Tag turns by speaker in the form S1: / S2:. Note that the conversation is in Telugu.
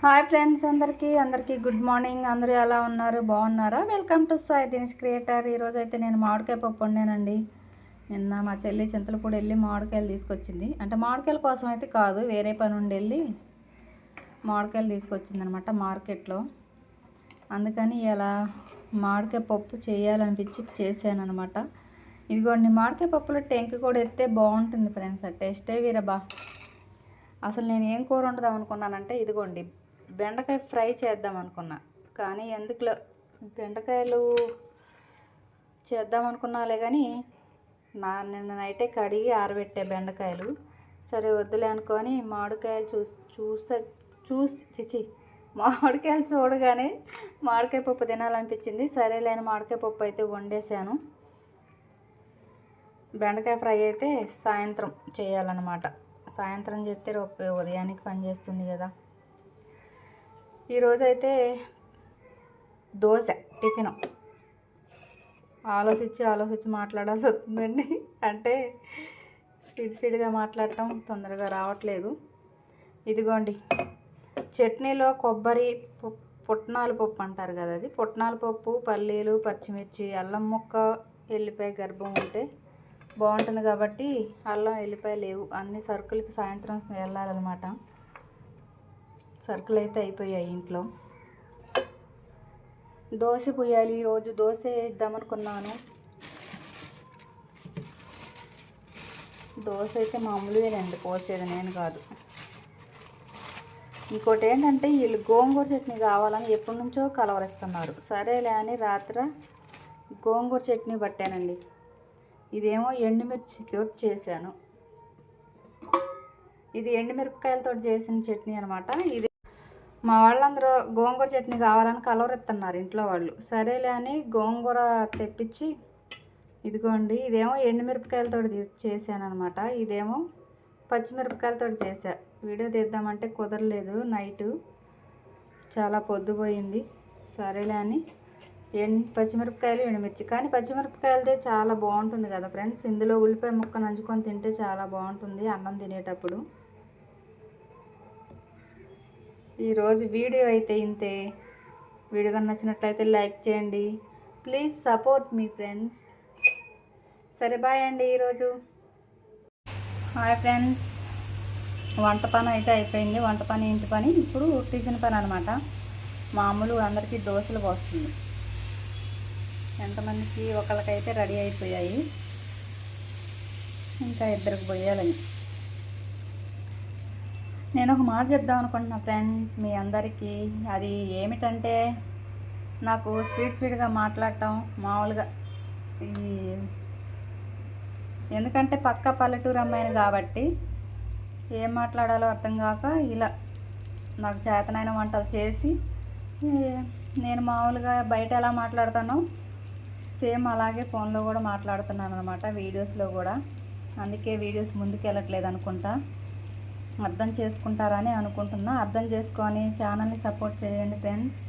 S1: హాయ్ ఫ్రెండ్స్ అందరికీ అందరికీ గుడ్ మార్నింగ్. అందరూ ఎలా ఉన్నారు? బాగున్నారా? Welcome to Sai Dinesh creator. ఈరోజు అయితే నేను మామిడికాయ పప్పు వండానండి. నిన్న మా చెల్లి చింతలపూడి వెళ్ళి మామిడికాయలు తీసుకొచ్చింది. అంటే మామిడికాయల కోసం అయితే కాదు వేరే పని ఉండి వెళ్ళి మామిడికాయలు తీసుకొచ్చింది అనమాట మార్కెట్లో. అందుకని ఇలా మామిడికాయ పప్పు చేయాలనిపించి చేశాను అనమాట ఇదిగోండి మామిడికాయ పప్పులో టెంక్ కూడా ఎత్తే బాగుంటుంది ఫ్రెండ్స్. ఆ టేస్టే వీరబా అసలు నేను ఏం కూర వండుదాం అనుకున్నానంటే ఇదిగోండి బెండకాయ ఫ్రై చేద్దాం అనుకున్నా. కానీ ఎందుకులో బెండకాయలు చేద్దాం అనుకున్నాలే కానీ నా నిన్న నైటే కడిగి ఆరబెట్టే బెండకాయలు. సరే వద్దులే అనుకొని మామిడికాయలు చూసి చూస చూసి చిచి మామిడికాయలు చూడగానే మామిడికాయ పప్పు తినాలనిపించింది. సరేలేని మామిడికాయ పప్పు అయితే వండేసాను. బెండకాయ ఫ్రై అయితే సాయంత్రం చేయాలన్నమాట. సాయంత్రం చేస్తే రేపు ఉదయానికి పని చేస్తుంది కదా. ఈరోజైతే దోశ టిఫిన్. ఆలోచించి ఆలోచించి మాట్లాడాల్సి వస్తుందండి. అంటే స్పీడ్ స్పీడ్గా మాట్లాడటం తొందరగా రావట్లేదు. ఇదిగోండి చట్నీలో కొబ్బరి పుట్నాల పప్పు అంటారు కదా అది. పుట్నాల పప్పు పల్లీలు పచ్చిమిర్చి అల్లం ముక్క ఎల్లిపాయ గర్భం ఉంటే బాగుంటుంది కాబట్టి అల్లం ఎల్లిపాయ లేవు. అన్ని సరుకులకి సాయంత్రం వెళ్ళాలన్నమాట. సరుకులు అయితే అయిపోయాయి ఇంట్లో. దోశ పోయాలి ఈరోజు. దోశ వేద్దామనుకున్నాను. దోశ అయితే మామూలుగానండి పోసేది నేను కాదు. ఇంకోటి ఏంటంటే వీళ్ళు గోంగూర చట్నీ కావాలని ఎప్పటి నుంచో కలవరిస్తున్నారు. సరేలే అని రాత్ర గోంగూర చట్నీ పట్టానండి. ఇదేమో ఎండుమిర్చితో చేశాను. ఇది ఎండుమిరపకాయలతో చేసిన చట్నీ అనమాట ఇది మా వాళ్ళందరూ గోంగూర చట్నీ కావాలని కలవరెత్తన్నారు ఇంట్లో వాళ్ళు. సరేలే అని గోంగూర తెప్పించి ఇదిగోండి ఇదేమో ఎండుమిరపకాయలతో చేశానమాట అనమాట ఇదేమో పచ్చిమిరపకాయలతో చేసా వీడియో తీద్దామంటే కుదరలేదు నైటు చాలా పొద్దుపోయింది. సరేలే అని ఎండు పచ్చిమిరపకాయలు ఎండుమిర్చి. కానీ పచ్చిమిరపకాయలదే చాలా బాగుంటుంది కదా ఫ్రెండ్స్. ఇందులో ఉల్లిపాయ ముక్క నంచుకొని తింటే చాలా బాగుంటుంది అన్నం తినేటప్పుడు. ఈరోజు వీడియో అయితే ఇంతే. వీడియో నచ్చినట్లయితే లైక్ చేయండి. ప్లీజ్ సపోర్ట్ మీ ఫ్రెండ్స్. సరే బాయ్ అండి ఈరోజు. Hi friends. వంట పని అయితే అయిపోయింది. వంట పని ఇంటి పని. ఇప్పుడు టిఫిన్ పని అనమాట మామూలు అందరికీ దోశలు పోస్తుంది. ఎంతమందికి ఒకళ్ళకైతే రెడీ అయిపోయాయి. ఇంకా ఇద్దరికి పోయాలని. నేను ఒక మాట చెప్దాం అనుకుంటున్నా ఫ్రెండ్స్ మీ అందరికీ. అది ఏమిటంటే నాకు స్వీట్ స్వీట్గా మాట్లాడటం మామూలుగా ఈ ఎందుకంటే పక్క పల్లెటూరు అమ్మాయిని కాబట్టి ఏం మాట్లాడాలో అర్థం కాక ఇలా నాకు చేతనైన వంటలు చేసి నేను మామూలుగా బయట ఎలా మాట్లాడతానో సేమ్ అలాగే ఫోన్లో కూడా మాట్లాడుతున్నాను అనమాట వీడియోస్లో కూడా. అందుకే వీడియోస్ ముందుకు వెళ్ళట్లేదు అనుకుంటా. అర్థం చేసుకుంటారని అనుకుంటున్నా. అర్థం చేసుకొని ఛానల్ని సపోర్ట్ చేయండి ఫ్రెండ్స్